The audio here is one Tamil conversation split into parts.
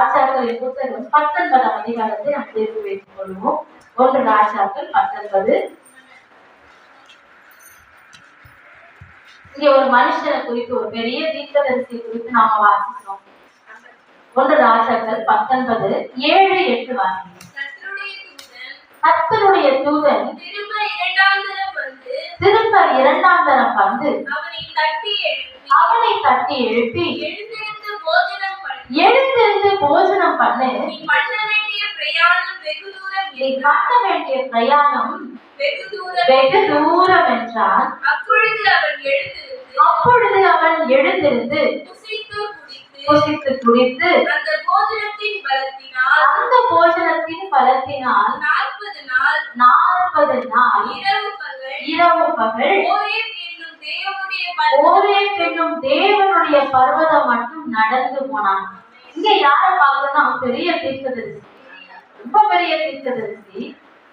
ராஜாக்களின் புத்தகம் பத்தொன்பதாம் அதிகாரத்தை நாம் தெரிந்து வைத்துக் கொள்வோம். ஒன்று ராஜாக்கள் பத்தொன்பது. இங்கே ஒரு மனுஷனை குறித்து ஒரு பெரிய தீர்க்கதரிசி குறித்து நாம வாசிக்கிறோம். ஒன்று ராஜாக்கள் பத்தொன்பது. ஏழு எட்டு வாசிக்கிறோம் கர்த்தருடைய தூதன் திரும்ப இரண்டாம் தரம் வந்து திரும்ப இரண்டாம் தரம் வந்து அவனை தட்டி எழுப்பி அவனை தட்டி எழுப்பி எழுந்திருந்து போஜனம் போஜனம் பண்ணு நீ பண்ண வேண்டிய பிரயாணம் வெகு தூரம் நீ. பண்ண வேண்டிய பிரயாணம் வெகு தூரம் வெகு தூரம் என்றான் அப்பொழுது அவன் எழுந்திருந்து அப்பொழுது அவன் எழுந்திருந்து புசித்து குடித்து புசித்து குடித்து அந்த போஜனத்தின் பலத்தினால் அந்த போஜனத்தின் பலத்தினால் நாற்பது நாள் நாற்பது நாள் இரவு பகல் இரவு பகல் ஒரே என்னும் தேவனுடைய தேவனுடைய பர்வதம் மட்டும் நடந்து போனான். இங்க யார பார்க்கணும்னா அவன் பெரிய தீர்க்கதரிசி. ரொம்ப பெரிய தீர்க்கதரிசி.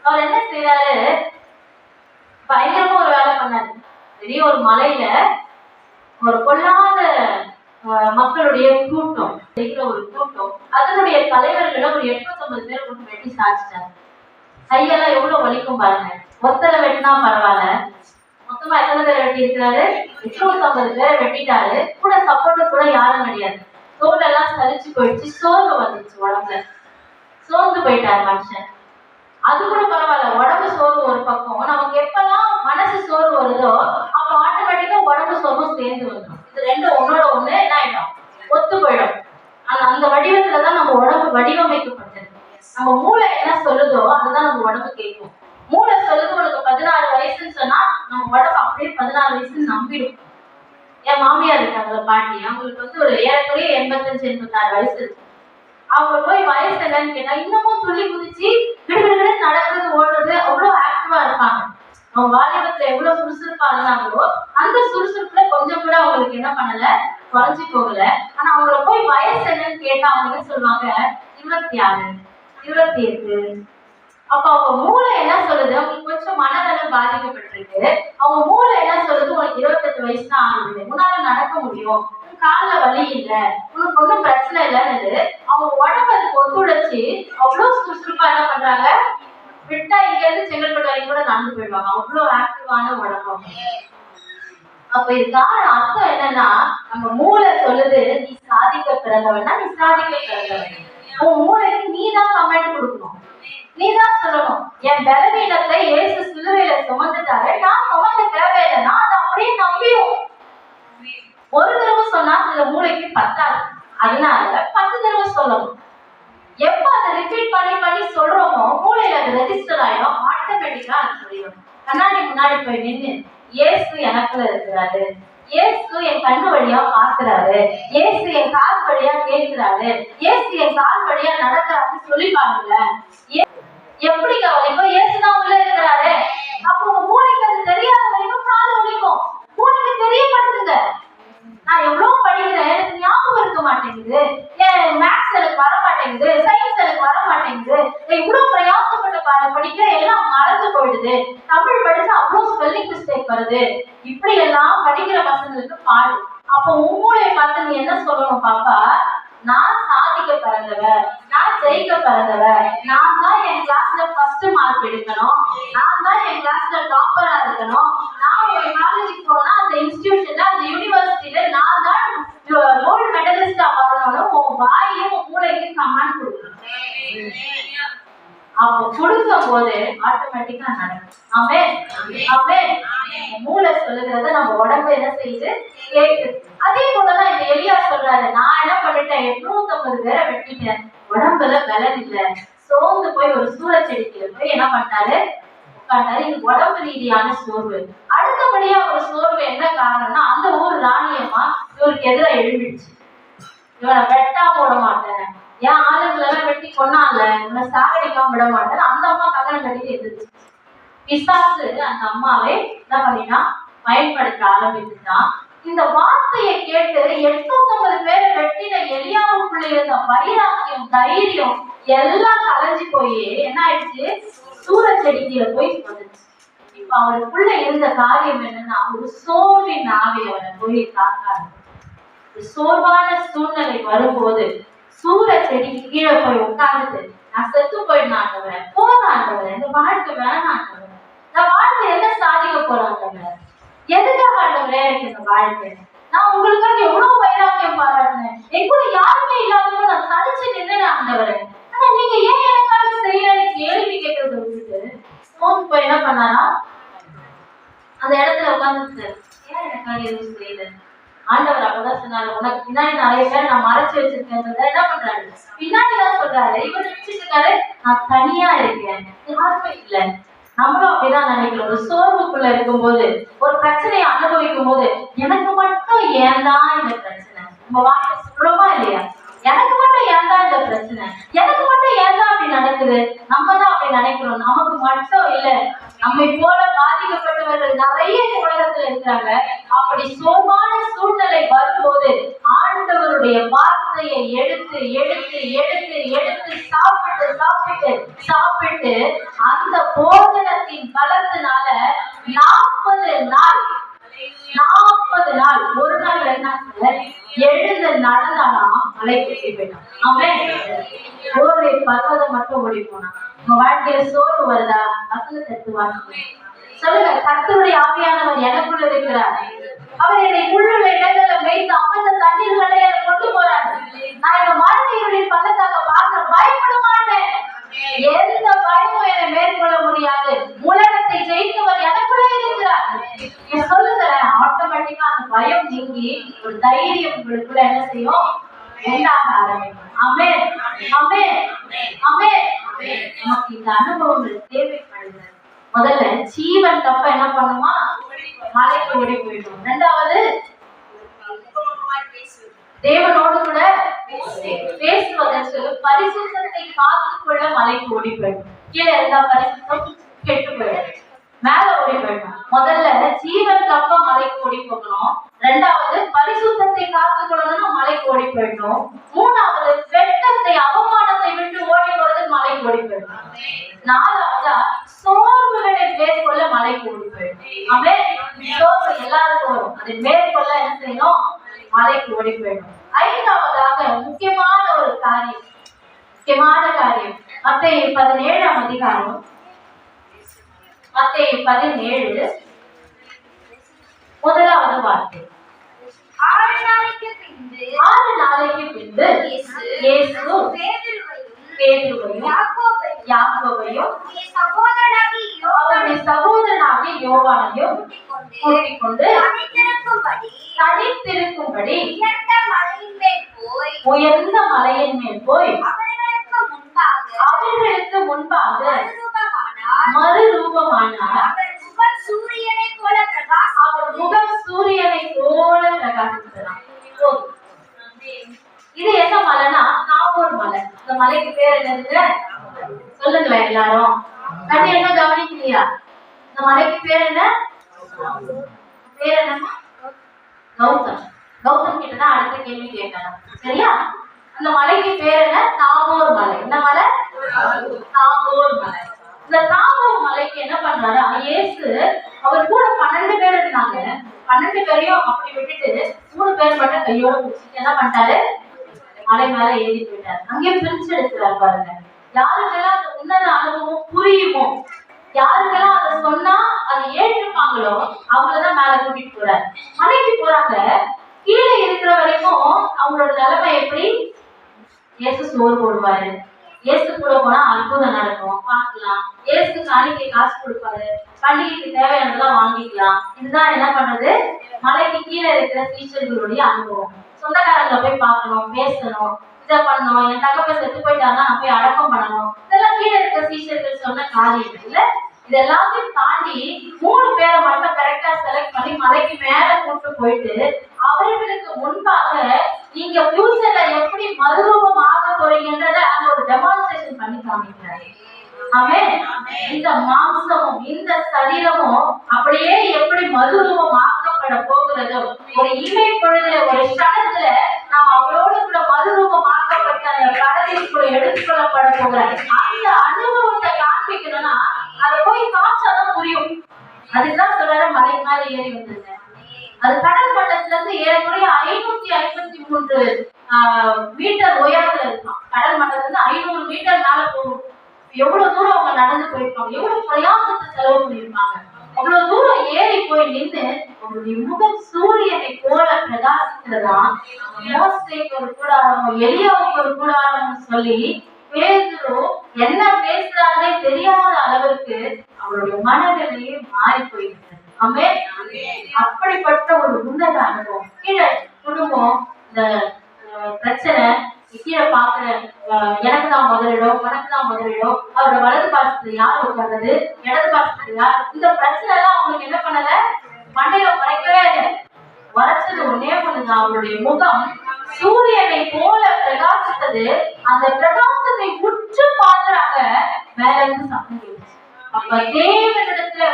அவர் என்ன செய்யறாரு பயங்கரமா ஒரு வேலை பண்ணாரு. பெரிய ஒரு மலையில ஒரு கொல்லாத மக்களுடைய கூட்டம் ஒரு கூட்டம். அதனுடைய தலைவர்களை ஒரு எட்நூத்தம்பது பேர் கொண்டு வெட்டி சாதிச்சிட்டாங்க கையெல்லாம் எவ்வளவு வலிக்கும் பாருங்க. ஒத்தரை வெட்டினா பரவாயில்ல. மொத்தமா எத்தனை பேர் வெட்டி இருக்கிறாரு எட்நூத்தம்பது பேர் வெட்டிட்டாரு. கூட சப்போர்ட் கூட யாரும் கிடையாது தோல் எல்லாம் போயிடுச்சு. சோர்வு வந்துச்சு உடம்புல. சோர்ந்து போயிட்டாரு மனுஷன். அது கூட பரவாயில்ல. உடம்பு சோர்வு ஒரு பக்கம். நமக்கு எப்பெல்லாம் மனசு சோர்வு வருதோ அப்ப ஆட்டோமேட்டிக்கா உடம்பு சோர்வும் சேர்ந்து வந்துடும் இது ரெண்டும் ஒன்னோட ஒண்ணு என்ன ஆயிடும் ஒத்து போயிடும். ஆனா அந்த வடிவத்துல தான் நம்ம உடம்பு வடிவமைக்கப்பட்டது. நம்ம மூளை என்ன சொல்லுதோ அதுதான் நம்ம உடம்பு கேட்கும். மூளை சொல்லுது உனக்கு பதினாறு வயசுன்னு சொன்னா நம்ம உடம்பு அப்படியே பதினாறு வயசுன்னு நம்பிடும். என் மாமியார் இருக்காங்கள பாட்டி. அவங்களுக்கு வந்து ஒரு ஏறக்குறைய எண்பத்தஞ்சு எண்பத்தாறு வயசு இருக்கு. அவங்க போய் வயசு என்னன்னு கேட்டா இன்னமும் துள்ளி குதிச்சு கிடுகிடுன்னு நடக்கிறது ஓடுறது அவ்வளவு ஆக்டிவா இருப்பாங்க. அவங்க வாலிபத்துல எவ்வளவு சுறுசுறுப்பா இருந்தாங்களோ அந்த சுறுசுறுப்புல கொஞ்சம் கூட அவங்களுக்கு என்ன பண்ணல குறைஞ்சு போகல. ஆனா அவங்கள போய் வயசு என்னன்னு கேட்டா அவங்க என்ன சொல்லுவாங்க? இருபத்தி ஆறு. இருபத்தி எட்டு. அப்ப அவங்க மூளை என்ன சொல்லுது? அவங்களுக்கு கொஞ்சம் மனநலம் பாதிக்கப்பட்டிருக்கு. அவங்க மூளை என்ன சொல்லுது? உனக்கு இருபத்தெட்டு வயசு தான் ஆகுது. உன்னால நடக்க முடியும். உன் கால்ல வலி இல்ல. உனக்கு ஒன்றும் பிரச்சனை இல்லைன்னு அவங்க உடம்பு அதுக்கு ஒத்துழைச்சு அவ்வளவு சுறுசுறுப்பா என்ன பண்றாங்க? விட்டா இங்க இருந்து செங்கல்பட்டு வரைக்கும் கூட நடந்து போயிடுவாங்க. அவ்வளவு ஆக்டிவான உடம்பு அவங்க. அப்ப இதுக்கான அர்த்தம் என்னன்னா நம்ம மூளை சொல்லுது நீ சாதிக்க பிறந்தவன்னா நீ சாதிக்க பிறந்தவன். உன் மூளைக்கு நீ தான் கமெண்ட் கொடுக்கணும். நீ தான் சொல்லணும். என் பலவீனத்தை இயேசு சிலுவையில சுமந்துட்டாரு. நான் சுமக்க தேவையில்லை. நான் அதை அப்படியே நம்பிடும் ஒரு தடவை சொன்னா சில மூளைக்கு பத்தாது. அதனால பத்து தடவை சொல்லணும். எப்ப அதை ரிப்பீட் பண்ணி பண்ணி சொல்றோமோ மூளையில அது ரெஜிஸ்டர் ஆயிடும். ஆட்டோமேட்டிக்கா அது சொல்லிடும் கண்ணாடி முன்னாடி போய் நின்று இயேசு எனக்குள்ள இருக்கிறாரு. இயேசு என் கண்ணு வழியா பாக்குறாரு இயேசு என் கால் வழியா கேட்கிறாரு. இயேசு என் கால் வழியா நடக்கிறாரு சொல்லி பாருங்க எப்படி கவனிக்கும் இயேசுதான் உள்ள இருக்கிறாரு. அப்போ உங்க மூளைக்கு அது தெரியாத வரைக்கும் காது ஒழிக்கும் மூளைக்கு தெரியப்படுத்துங்க. நான் எவ்வளவு படிக்கிறேன் எனக்கு ஞாபகம் இருக்க மாட்டேங்குது. என் மேக்ஸ் எனக்கு வர மாட்டேங்குது சயின்ஸ் எனக்கு வர மாட்டேங்குது. இவ்வளவு பிரயாசப்பட்டு ப- எல்லாம் மறந்து போயிடுது. தமிழ் படிச்சா அவ்வளவு ஸ்பெல்லிங் மிஸ்டேக் வருது. இப்படி எல்லாம் படிக்கிற பசங்களுக்கு பாடு அப்போ உன் பார்த்து நீ என்ன சொல்லணும் பாப்பா? அப்போ கொடுக்கும் போது ஆட்டோமேட்டிக்கா நடக்கும். ஆமே ஆமே மூளை சொல்லுகிறத நம்ம உடம்பு என்ன செய்யுது? கேக்குது. அதே போலதான் இந்த எலியா சொல்றாரு நான் என்ன பண்ணிட்டேன்? எட்நூத்தம்பது பேரை வெட்டிட்டேன். உடம்புல பலன் இல்ல. சோர்ந்து போய் ஒரு சூழச்செடிக்கில போய் என்ன பண்ணாரு உட்கார்ந்தாரு. இது உடம்பு ரீதியான சோர்வு. அடுத்தபடியா ஒரு சோர்வு என்ன காரணம்னா அந்த ஊர் ராணியம்மா இவருக்கு எதிராக எழும்பிடுச்சு இவனை வெட்டாம விட மாட்டேன். என் ஆளுங்களை எல்லாம் வெட்டி கொன்னால இவனை சாகடிக்காம விட மாட்டேன் அந்த அம்மா கங்கணம் கட்டிட்டு எதிர்த்து பிசாசு அந்த அம்மாவை என்ன பண்ணினா பயன்படுத்த ஆரம்பிச்சுதான் இந்த வார்த்தையை கேட்டு எட்நூத்தம்பது பேரை வெட்டின எலியாவுக்குள்ள இருந்த வைராக்கியம் தைரியம் எல்லாம் கலைஞ்சு போய் என்ன ஆயிடுச்சு? சூரச் செடிக்கில போய் வந்துச்சு இப்ப அவருக்குள்ள இருந்த காரியம் என்னன்னா ஒரு சோர்வின் ஆவி அவரை போய் தாக்காது சோர்வான சூழ்நிலை வரும்போது சூர செடி கீழே போய் உட்காந்துட்டு நான் செத்து போயிடணும் ஆண்டவரே போதும் ஆண்டவரே இந்த வாழ்க்கை வேணாம் ஆண்டவரே நான் வாழ்க்கை என்ன சாதிக்க போறேன் ஆண்டவரே எதுக்காக ஆண்டவரே எனக்கு இந்த வாழ்க்கை? நான் உங்களுக்காக எவ்வளவு வைராக்கியம் பாராட்டினேன். என் கூட யாருமே இல்லாதவங்க நான் தனிச்சு நின்று ஆண்டவரே. ஆனா நீங்க ஏன் எனக்காக செய்யலன்னு கேள்வி கேட்கறத விட்டுட்டு சோன் போய் என்ன பண்ணாரா? அந்த இடத்துல உட்கார்ந்துட்டு ஏன் எனக்காக எதுவும் செய்யல? ஆண்டவர் அப்பதான் சொன்னாரு உனக்கு பின்னாடி நிறைய பேர் நான் மறைச்சு வச்சிருக்கேன் என்ன பண்றாரு? பின்னாடி தான் சொல்றாரு. இவர் நினைச்சிட்டு இருக்காரு நான் தனியா இருக்கேன் யாருமே இல்ல. நம்மளும் அப்படிதான் நினைக்கிறோம். ஒரு சோர்வுக்குள்ள இருக்கும்போது ஒரு பிரச்சனையை அனுபவிக்கும் போது எனக்கு மட்டும் ஏன் தான் இந்த பிரச்சனை? நம்ம வாழ்க்கை சுலபமா இல்லையா? எனக்கு மட்டும் ஏன் தான் இந்த பிரச்சனை? எனக்கு மட்டும் ஏன் தான் அப்படி நடக்குது? நம்ம தான் அப்படி நினைக்கிறோம். நமக்கு மட்டும் இல்ல. நம்மை போல பாதிக்கப்பட்டவர்கள் நிறைய இந்த உலகத்துல இருக்கிறாங்க. அப்படி சோமான சூழ்நிலை வரும்போது ஆண்டவருடைய வார்த்தையை எடுத்து எடுத்து எடுத்து எடுத்து சாப்பிட்டு சாப்பிட்டு சாப்பிட்டு அந்த போஜனத்தின் பலத்தினால நாற்பது நாள் நாற்பது நாள் ஒரு நாள் என்ன நாள் எழுந்து நடந்தாலாம் மலை கட்டி போயிட்டான். அவன் ஒரு பர்வதம் மட்டும் ஓடி போனான். உங்க வாழ்க்கையில சோர்வு வருதா? அசல எடுத்து சொல்லுங்க கத்தருடைய ஆவியானவர் எனக்குள்ள இருக்கிறார். அவர் என்னை உள்ளுள்ள இடங்கள்ல மேய்த்து அமர்ந்த தண்ணீர்களை கொண்டு போறாரு. நான் எங்க மரணங்களின் பள்ளத்தாக பார்க்க பயப்பட மாட்டேன் எந்த பயமும் என்னை மேற்கொள்ள முடியாது. உலகத்தை ஜெயித்தவர் எனக்குள்ள இருக்கிறார். நீங்க சொல்லுங்களேன் ஆட்டோமேட்டிக்கா அந்த பயம் நீங்கி ஒரு தைரியம் உங்களுக்குள்ள என்ன செய்யும்? உண்டாக ஆரம்பிக்கும். அமே அமே அமே நமக்கு இந்த அனுபவங்கள் முதல்ல ஜீவன் தப்ப என்ன பண்ணுமா? மலைக்கு ஓடி போயிடும் ரெண்டாவது தேவனோடு கூட பேசுவதற்கு பரிசுத்தத்தை காத்துக் கொள்ள மலைக்கு ஓடி போயிடும் கீழே இருந்தா பரிசுத்தம் கெட்டு போயிடும் மேல ஓடி போயிடும் முதல்ல ஜீவன் தப்ப மலைக்கு ஓடி போகணும் ரெண்டாவது பரிசுத்தத்தை காத்துக்கொள்ளணும்னா மலைக்கு ஓடி போயிடணும் மூணாவது வெட்டத்தை அவமானத்தை விட்டு ஓடி போறது மலைக்கு ஓடி போயிடும் நாலாவதா சோர்வுகளை மேற்கொள்ள மலைக்கு ஓடி போயிடும் அவன் சோர்வு எல்லாருக்கும் வரும். அதை மேற்கொள்ள என்ன செய்யணும்? மலைக்கு ஓடி போயிடும் ஐந்தாவதாக முக்கியமான ஒரு காரியம். முக்கியமான காரியம். மத்தேயு பதினேழாம் அதிகாரம். மத்தேயு பதினேழு. முதலாவது வார்த்தை. ஆறு நாளைக்கு பின்பு ஆறு நாளைக்கு பின்பு இயேசு பேதுருவையும் யாக்கோபையும் யாக்கோபையும் அவருடைய சகோதரனாகிய யோவானையும் கூட்டிக் கொண்டு தனித்திருக்கும்படி உயர்ந்த மலையின் மேல் போய் உயர்ந்த மலையின் மேல் போய் அவர்களுக்கு முன்பாக அவர்களுக்கு முன்பாக மறுரூபமானார். அவர் முகம் சூரியனைப் போல பிரகாசம் அவர் முகம் சூரியனை போல பிரகாசிக்கிறார். இது என்ன மலைனா நாகூர் மலை. இந்த மலைக்கு பேர் என்னது சொல்லுங்களேன் எல்லாரும். அது என்ன கவனிக்கலையா இந்த மலைக்கு பேர் என்ன? பேர் என்ன கௌதம். கௌதம் கிட்டதான் அடுத்த கேள்வி கேட்கணும் சரியா? அந்த மலைக்கு பேர் என்ன? தாகூர் மலை. இந்த மலை? தாகூர் மலை. இந்த தாகூர் மலைக்கு என்ன பண்றாரு இயேசு அவர் கூட பன்னெண்டு பேர் இருந்தாங்க. பன்னெண்டு பேரையும் அப்படி விட்டுட்டு மூணு பேர் மட்டும் கையோட பிடிச்சிட்டு என்ன பண்ணிட்டாரு? மலை மேல ஏறி போயிட்டாரு. அங்கேயே பிரிச்சு எடுக்கிறார் பாருங்க. யாருக்கெல்லாம் என்னென்ன உன்னத அனுபவம் புரியுமோ? யாருக்கெல்லாம் அதை சொன்னா அதை ஏற்றிருப்பாங்களோ அவங்களதான் மேல கூட்டிட்டு போறாரு மலைக்கு போறாங்க. கீழே இருக்கிற வரைக்கும் அவங்களோட நிலைமை எப்படி? இயேசு சோறு போடுவாரு. இயேசு கூட போனா அற்புதம் நடக்கும். பார்க்கலாம். இயேசு காணிக்கை காசு கொடுப்பாரு. பண்டிகைக்கு தேவையானதெல்லாம் வாங்கிக்கலாம். இதுதான் என்ன பண்றது? மலைக்கு கீழே இருக்கிற டீச்சர்களுடைய அனுபவம். சொந்தக்காரங்களை போய் பார்க்கணும் பேசணும் இதை பண்ணணும். என் தகப்ப செத்து போயிட்டாருன்னா நான் போய் அடக்கம் பண்ணணும். இந்த கீழே இருக்கிற டீச்சர்கள் சொன்ன காரியம் இல்ல இது தாண்டி மூணு பேரை மட்டும் கரெக்டா செலக்ட் பண்ணி மலைக்கு மேல கூட்டு போயிட்டு அவர்களுக்கு முன்பாக நீங்க ஃபியூச்சர்ல எப்படி மறுரூபம் ஆக போறீங்கன்றத அந்த ஒரு டெமான்ஸ்ட்ரேஷன் பண்ணி காமிக்கிறாரு. அவன் இந்த மாம்சமும் இந்த சரீரமும் அப்படியே எப்படி மறுரூபம் ஆக்கப்பட போகிறதோ ஒரு இமை பொழுதுல ஒரு க்ஷணத்துல ஆஹ், மீட்டர் உயரத்துல இருக்கும் கடல் மட்டத்துல இருந்து ஐநூறு மீட்டர் மேல போகும். எவ்வளவு தூரம் அவங்க நடந்து போயிருப்பாங்க? எவ்வளவு பிரயாசத்தை செலவு பண்ணியிருப்பாங்க? அவ்வளவு தூரம் ஏறி போய் நின்று அவருடைய முகம் சூரியனை போல பிரகாசிக்கிறதா மோசைக்கு ஒரு கூடாரம் எளியாவுக்கு ஒரு கூடாரம் சொல்லி பேதுரு என்ன பேசுறாருன்னே தெரியாத அளவுக்கு அவருடைய மனநிலையே மாறி போயிருக்கு ஆமே அப்படிப்பட்ட ஒரு உன்னத அனுபவம். கீழே குடும்பம் இந்த பிரச்சனை கீழே பாக்குற எனக்கு தான் முதலிடம் உனக்கு தான் முதலிடம். அவரோட வலது பாசத்துல யார் உட்கார்றது? இடது பாசத்துல யார்? இந்த பிரச்சனை எல்லாம் அவங்களுக்கு என்ன பண்ணல? மண்டையில குறைக்கவே இல்லை. வரைச்சது ஒன்னே ஒண்ணுதான். அவருடைய முகம் சூரியனை போல பிரகாசித்தது. அந்த பிரகாசத்தை உற்று பாக்குறாங்க மேல இருந்து சத்தம் அப்ப தேவனிடத்துல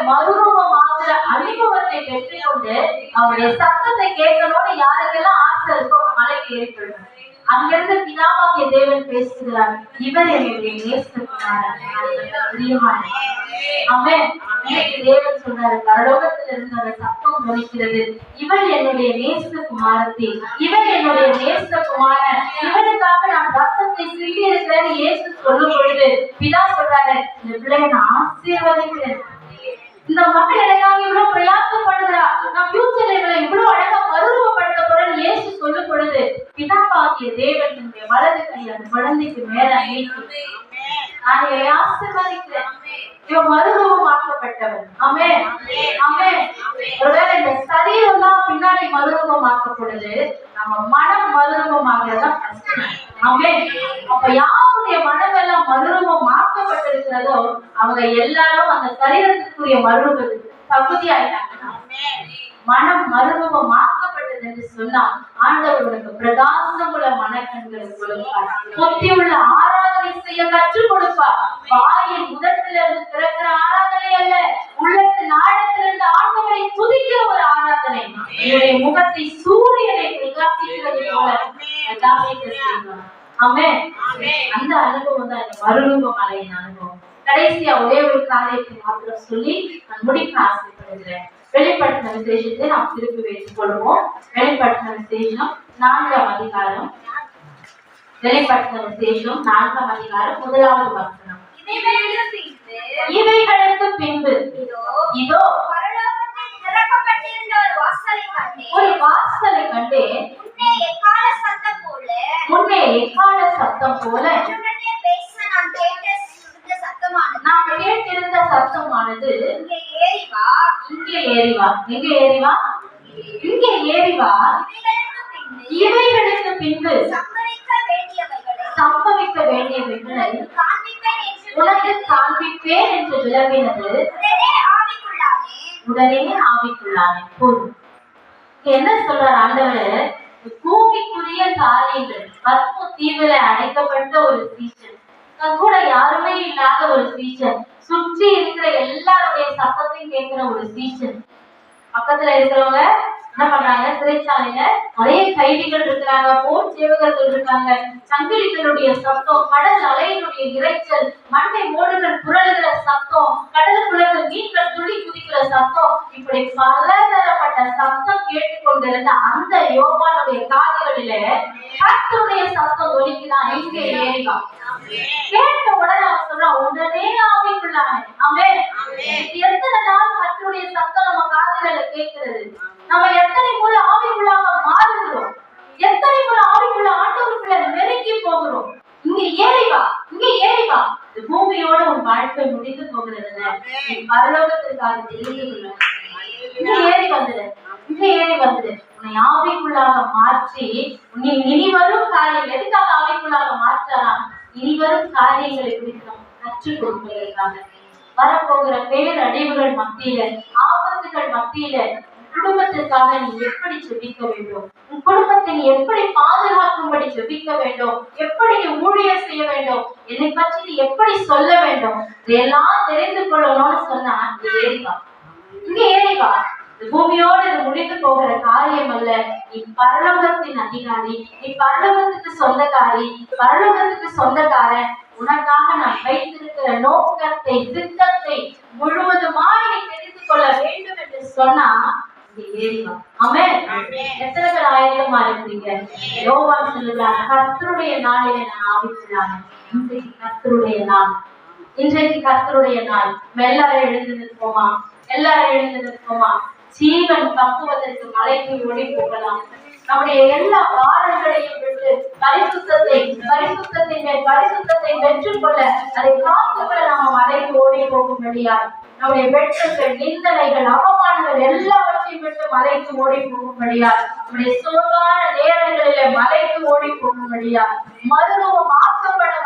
மறுரூபமாகிற அனுபவத்தை பெற்றுக்கொண்டு அவருடைய சத்தத்தை கேட்கணும்னு யாருக்கெல்லாம் ஆசை இருக்கோ மலைக்கு ஏற்படும் அங்கிருந்து பிதாவாகிய தேவன் பேசுகிறார் இவர் என்னுடைய நேசகுமாரன் தேவன் சொல்றாரு பரலோகத்தில் இருந்து சத்தம் ஒலிக்கிறது இவள் என்னுடைய நேச குமாரத்தி என்னுடைய குமாரன் இவனுக்காக நான் ரத்தத்தை சிந்தி இருக்கிறேன்னு இயேசு சொல்லும் பொழுது பிதா சொல்றாரு இந்த பிள்ளைய நான் ஆசீர்வதிக்கிறேன். இந்த மக்கள் எனக்காக இவ்வளவு பிரயாசப்படுகிறா நான் ஃபியூச்சர்ல இவளை இவ்வளவு அழகா மறுரூபப்படுத்த போறேன்னு இயேசு சொல்லும் பொழுது பிதாவாகிய தேவன் தன்னுடைய வலது கை அந்த குழந்தைக்கு மேல நீட்டி நான் இவரை ஆசீர்வதிக்கிறேன். இவன் மறுரூபமாக்கப்பட்டவன். ஆமே ஆமே ஒருவேளை தான் பின்னாடி மறுரூபமாக்கப்படுது நம்ம மனம் மறுரூபமாகிறதா ஆமே அப்ப யாருடைய மனமெல்லாம் எல்லாம் மறுரூபமாக்கப்பட்டிருக்கிறதோ அவங்க எல்லாரும் அந்த சரீரத்துக்குரிய மறுரூபத்துக்கு தகுதி ஆயிட்டாங்க மனம் மறுரூபமாக்கப்பட்டது என்று சொன்னால் ஆண்டவர்களுக்கு உனக்கு பிரகாசமுள்ள மனக்கண்களை கொடுப்பார். புத்தி உள்ள ஆராதனை செய்ய கற்றுக் கொடுப்பார். வாயின் முதட்டில பிறக்கிற ஆராதனை அல்ல உள்ளத்து நாடத்திலிருந்து ஆண்டு ஒரு ஆராதனை என்னுடைய முகத்தை சூரியனை பிரகாசிக்கிறது போல பிரகாசிக்க செய்வார் ஆமென். அந்த அனுபவம் தான் இந்த மறுரூப மலையின் அனுபவம். கடைசியா ஒரே ஒரு காரியத்தை மாத்திரம் சொல்லி நான் முடிக்க ஆசைப்படுகிறேன். வெளிப்படுத்தின விசேஷத்தை நாம் திருப்பி வைத்துக் கொள்வோம். வெளிப்படுத்தின விசேஷம் நான்காம் அதிகாரம். வெளிப்படுத்தின விசேஷம் நான்காம் அதிகாரம் முதலாவது வசனம். இவைகளுக்கு பின்பு இதோ ஒரு வாசலை கண்டேன் முன்னே எக்கால சத்தம் போல முன்னே எக்கால சத்தம் போல பேச நான் கேட்ட சுத்த சத்தமானது. நான் கேட்டிருந்த சத்தமானது இங்கே ஏறி வா. இங்கே ஏறி வா. எங்க ஏறி வா? இங்கே ஏறி வா. இவைகளுக்கு பின்பு சம்பவிக்க வேண்டியவைகளை சம்பவிக்க வேண்டியவைகளை காண்பிப்பேன் என்று உனக்கு காண்பிப்பேன் என்று விளம்பினது உடனே ஆவிக்குள்ளானே உடனே ஆவிக்குள்ளானே போதும். என்ன சொல்றார் ஆண்டவர்? பூமிக்குரிய காரியங்கள் பத்ம தீவுல அடைக்கப்பட்ட ஒரு சீசன் தன் கூட யாருமே இல்லாத ஒரு சீசன் சுற்றி இருக்கிற எல்லாருடைய சத்தத்தையும் கேட்கிற ஒரு சீசன் பக்கத்துல இருக்கிறவங்க என்ன பண்றாங்க? சிறைச்சாலையில நிறைய கைதிகள் இருக்கிறாங்க போர் சேவகர்கள் இருக்காங்க. சங்கிலிகளுடைய சத்தம் கடல் அலையினுடைய இறைச்சல் மண்டை ஓடுகள் புரளுகிற சத்தம் கடலுக்குள்ள இருக்க மீன்கள் துளி சத்தம் இப்படி பலதரப்பட்ட சத்தம் கேட்டுக்கொண்டிருந்த அந்த யோவானுடைய காதுகளிலே கர்த்தருடைய சத்தம் ஒலிக்குதான் எங்கே ஏறிவா. கேட்ட உடனே அவன் சொல்றான் உடனே ஆவிக்குள்ளானே அவன் எத்தனை நாள் கர்த்தருடைய சத்தம் நம்ம காதுகளை கேட்கிறது? நம்ம எத்தனை முறை ஆவிக்குள்ளாக மாறுகிறோம்? எத்தனை முறை ஆவிக்குள்ள ஆண்டவருக்குள்ள நெருங்கி போகிறோம்? இங்க ஏறி வா இங்க ஏறி வா இந்த பூமியோட உன் வாழ்க்கை முடிந்து போகிறதுல பரலோகத்திற்காக இங்க ஏறி வந்துடு இங்க ஏறி வந்துடு உன்னை ஆவிக்குள்ளாக மாற்றி நீ இனி வரும் காரியம் எதுக்காக ஆவிக்குள்ளாக மாற்றாரா இனி வரும் காரியங்களை குறித்து நம்ம கற்றுக் கொடுப்பதற்காக. வரப்போகிற பேரழிவுகள் மத்தியில ஆபத்துகள் மத்தியில குடும்பத்திற்காக நீ எப்படி ஜெபிக்க வேண்டும்? உன் குடும்பத்தை நீ எப்படி பாதுகாக்கும்படி ஜெபிக்க வேண்டும்? எப்படி நீ ஊழியர் செய்ய வேண்டும்? என்னை பற்றி நீ எப்படி சொல்ல வேண்டும்? இதெல்லாம் தெரிந்து கொள்ளணும்னு சொன்னா நீ ஏறிவா இங்க ஏறிவா இந்த பூமியோடு இது முடிந்து போகிற காரியம் அல்ல. நீ பரலோகத்தின் அதிகாரி நீ பரலோகத்துக்கு சொந்தக்காரி பரலோகத்துக்கு சொந்தக்காரன். உனக்காக நான் வைத்திருக்கிற நோக்கத்தை திட்டத்தை முழுவதுமாய் நீ தெரிந்து கொள்ள வேண்டும் என்று சொன்னா எத்தனை பேர் ஆயத்தமா இருக்கிறீங்க யோவான் சொல்லுகிறார் கர்த்தருடைய நாளிலே நான் இன்றைக்கு கர்த்தருடைய நாள். இன்றைக்கு கர்த்தருடைய நாள். எல்லாரும் எழுந்து நிற்போமா? எல்லாரும் எழுந்து நிற்போமா? ஜீவன் தப்புவதற்கு மலைக்கு ஓடி போகலாம். நம்முடைய எல்லா பாடங்களையும் விட்டு பரிசுத்தத்தை பரிசுத்தத்தின் மேல் பரிசுத்தத்தை வெற்றுக்கொள்ள அதை காத்துக்கொள்ள நம்ம மலைக்கு ஓடி போகும்படியாய் நம்முடைய வெற்றுகள் நிந்தனைகள் அவமானங்கள் எல்லாவற்றையும் விட்டு மலைக்கு ஓடி போகும்படியா நம்முடைய சோர்வான நேரங்களிலே மலைக்கு ஓடி மருத்துவம் மாத்தப்படாது